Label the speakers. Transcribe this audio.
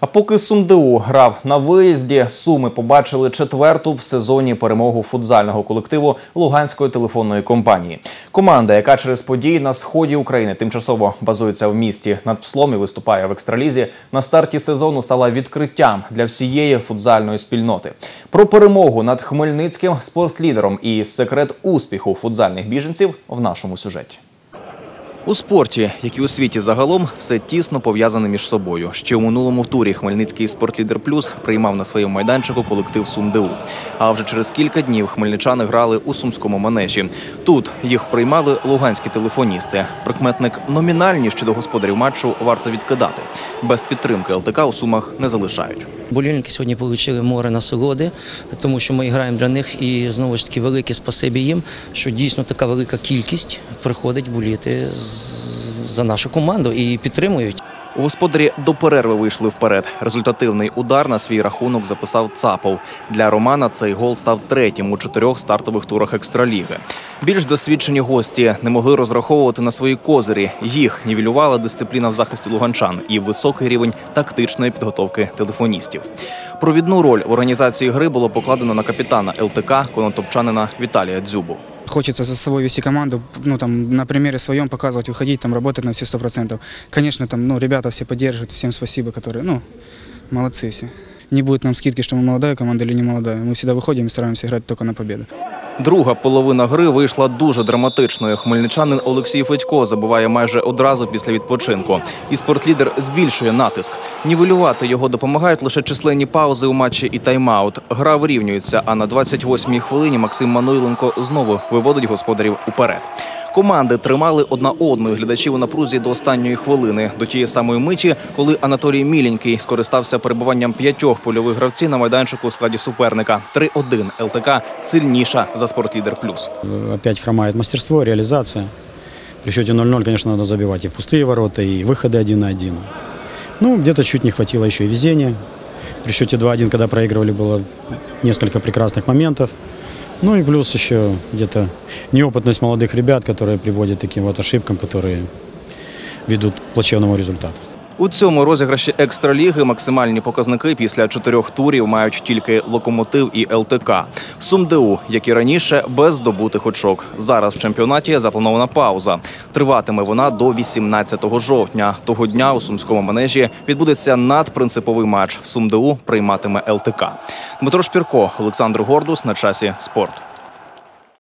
Speaker 1: А поки СумДУ грав на виїзді, суми побачили четверту в сезоні перемогу футзального колективу Луганської телефонної компанії. Команда, яка через події на сході України тимчасово базується в місті над Пслом і виступає в екстралізі, на старті сезону стала відкриттям для всієї футзальної спільноти. Про перемогу над хмельницьким спортлідером і секрет успіху футзальних біженців в нашому сюжеті. У спорті, як і у світі загалом, все тісно пов'язане між собою. Ще у минулому турі Хмельницький спортлідер Плюс приймав на своєму майданчику колектив СумДУ. А вже через кілька днів хмельничани грали у сумському манежі. Тут їх приймали луганські телефоністи. Прикметник номінальні щодо господарів матчу варто відкидати. Без підтримки ЛТК у сумах не залишають.
Speaker 2: Болільники сьогодні отримали море насолоди, тому що ми граємо для них і знову ж таки велике спасибі їм, що дійсно така велика кількість приходить боліти з- за нашу команду і підтримують.
Speaker 1: Господарі до перерви вийшли вперед. Результативний удар на свій рахунок записав Цапов. Для Романа цей гол став третім у чотирьох стартових турах екстраліги. Більш досвідчені гості не могли розраховувати на свої козирі. Їх нівелювала дисципліна в захисті луганчан і високий рівень тактичної підготовки телефоністів. Провідну роль в організації гри було покладено на капітана ЛТК конотопчанина Віталія Дзюбу
Speaker 3: Хочется за собой вести команду, ну там на примере своем показывать, выходить, там работать на все сто процентов. Конечно, там, ну, ребята все поддерживают, всем спасибо, которые, ну, молодцы все. Не будет нам скидки, что мы молодая команда или не молодая. Мы всегда выходим и стараемся играть только на победу.
Speaker 1: Друга половина гри вийшла дуже драматичною. Хмельничанин Олексій Федько забуває майже одразу після відпочинку. І спортлідер збільшує натиск. Нівелювати його допомагають лише численні паузи у матчі і тайм-аут. Гра вирівнюється, а на 28-й хвилині Максим Мануйленко знову виводить господарів уперед. Команди тримали одна одну і глядачів у напрузі до останньої хвилини, до тієї самої миті, коли Анатолій Міленький скористався перебуванням п'ятьох польових гравців на майданчику у складі суперника. 3-1 ЛТК сильніша за спортлідер плюс.
Speaker 4: Опять хромает мастерство, реализация. При счете 0-0, конечно, надо забивать и в пустые ворота, и выходы 1 на 1. Ну, где-то чуть не хватило еще и везения. При счете 2-1, когда проигрывали, было несколько прекрасных моментов. Ну и плюс еще где-то неопытность молодых ребят, которые приводят к таким вот ошибкам, которые ведут к плачевному результату.
Speaker 1: У цьому розіграші екстраліги максимальні показники після чотирьох турів мають тільки локомотив і ЛТК. СумДУ, як і раніше, без здобутих очок. Зараз в чемпіонаті запланована пауза. Триватиме вона до 18 жовтня. Того дня у сумському манежі відбудеться надпринциповий матч. СумДУ прийматиме ЛТК. Дмитро Шпірко, Олександр Гордус на часі спорт.